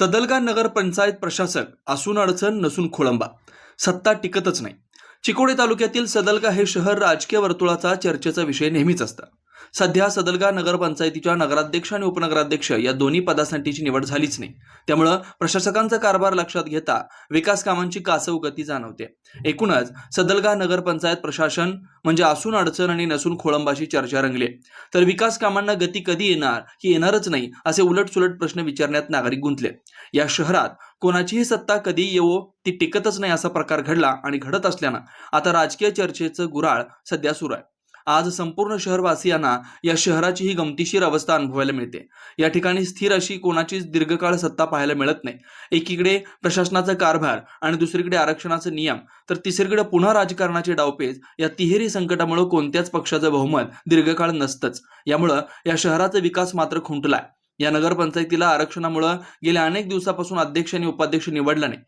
सदलगा नगर पंचायत प्रशासक असून अडचण नसून खोळंबा. सत्ता टिकतच नाही. चिकोडे तालुक्यातील सदलगा हे शहर राजकीय वर्तुळाचा चर्चेचा विषय नेहमीच असतं. सध्या सदलगा नगरपंचायतीच्या नगराध्यक्ष आणि उपनगराध्यक्ष या दोन्ही पदासाठीची निवड झालीच नाही. त्यामुळं प्रशासकांचा कारभार लक्षात घेता विकास कामांची कासव गती जाणवते. एकूणच सदलगा नगरपंचायत प्रशासन म्हणजे असून अडचण आणि नसून खोळंबाशी चर्चा रंगली तर विकास कामांना गती कधी येणार ही येणारच नाही असे उलटसुलट प्रश्न विचारण्यात नागरिक गुंतले. या शहरात कोणाचीही सत्ता कधी येवो ती टिकतच नाही असा प्रकार घडला आणि घडत असल्यानं आता राजकीय चर्चेचं गुराळ सध्या सुरू आहे. आज संपूर्ण शहरवासियांना या शहराची ही गमतीशीर अवस्था अनुभवायला मिळते. या ठिकाणी स्थिर अशी कोणाचीच दीर्घकाळ सत्ता पाहायला मिळत नाही. एकीकडे प्रशासनाचा कारभार आणि दुसरीकडे आरक्षणाचे नियम तर तिसरीकडे पुन्हा राजकारणाचे डावपेच या तिहेरी संकटामुळे कोणत्याच पक्षाचं बहुमत दीर्घकाळ नसतंच. यामुळं या शहराचा विकास मात्र खुंटलाय. या नगरपंचायतीला आरक्षणामुळं गेल्या अनेक दिवसापासून अध्यक्ष आणि उपाध्यक्ष निवडला नाही.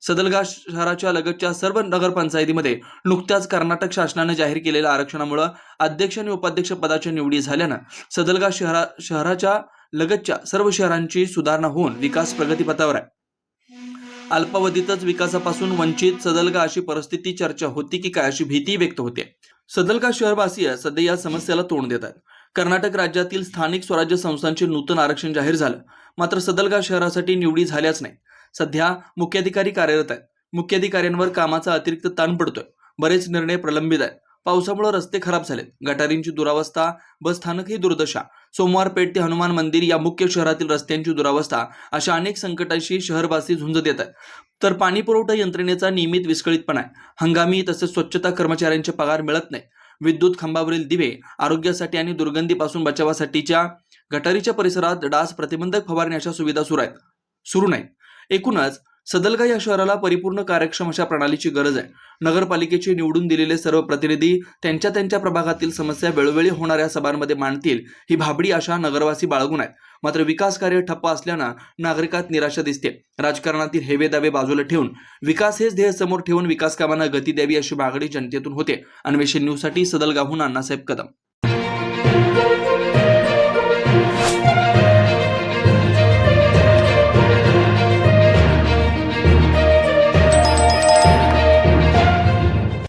सदलगा शहराच्या लगतच्या सर्व नगरपंचायतीमध्ये नुकत्याच कर्नाटक शासनाने जाहीर केलेल्या आरक्षणामुळं अध्यक्ष आणि उपाध्यक्ष पदाच्या निवडी झाल्यानं सदलगा शहरा शहराच्या लगतच्या सर्व शहरांची सुधारणा होऊन विकास प्रगतीपथावर आहे. अल्पावधीतच विकासापासून वंचित सदलगा अशी परिस्थिती चर्चा होती की काय अशी भीती व्यक्त होते. सदलगा शहरवासीय सध्या या समस्येला तोंड देत आहेत. कर्नाटक राज्यातील स्थानिक स्वराज्य संस्थांचे नूतन आरक्षण जाहीर झालं. मात्र सदलगा शहरासाठी निवडी झाल्याच नाही. सध्या मुख्याधिकारी कार्यरत आहेत मुख्याधिकाऱ्यांवर कामाचा अतिरिक्त ताण पडतोय. बरेच निर्णय प्रलंबित आहेत. पावसामुळे रस्ते खराब झालेत. गटारींची दुरावस्था बस स्थानक ही दुर्दशा. सोमवार पेठ ते हनुमान मंदिर या मुख्य शहरातील रस्त्यांची दुरावस्था अशा अनेक संकटाशी शहरवासी झुंज देत आहेत. तर पाणी पुरवठा यंत्रणेचा नियमित विस्कळीतपणा आहे. हंगामी तसेच स्वच्छता कर्मचाऱ्यांचे पगार मिळत नाही. विद्युत खांबावरील दिवे आरोग्यासाठी आणि दुर्गंधीपासून बचावासाठीच्या गटारीच्या परिसरात डास प्रतिबंधक फवारणी अशा सुविधा सुरू आहेत. सुरू नाही. एकूणच सदलगा या शहराला परिपूर्ण कार्यक्षम अशा प्रणालीची गरज आहे. नगरपालिकेचे निवडून दिलेले सर्व प्रतिनिधी त्यांच्या त्यांच्या प्रभागातील समस्या वेळोवेळी होणाऱ्या सभांमध्ये मांडतील ही भाबडी आशा नगरवासी बाळगून आहेत. मात्र विकास कार्य ठप्प असल्यानं नागरिकात निराशा दिसते. राजकारणातील हेवे दावे बाजूला ठेवून विकास हेच ध्येय समोर ठेवून विकास कामांना गती द्यावी अशी मागणी जनतेतून होते. अन्वेषण न्यूजसाठी सदलगाहून अण्णासाहेब कदम.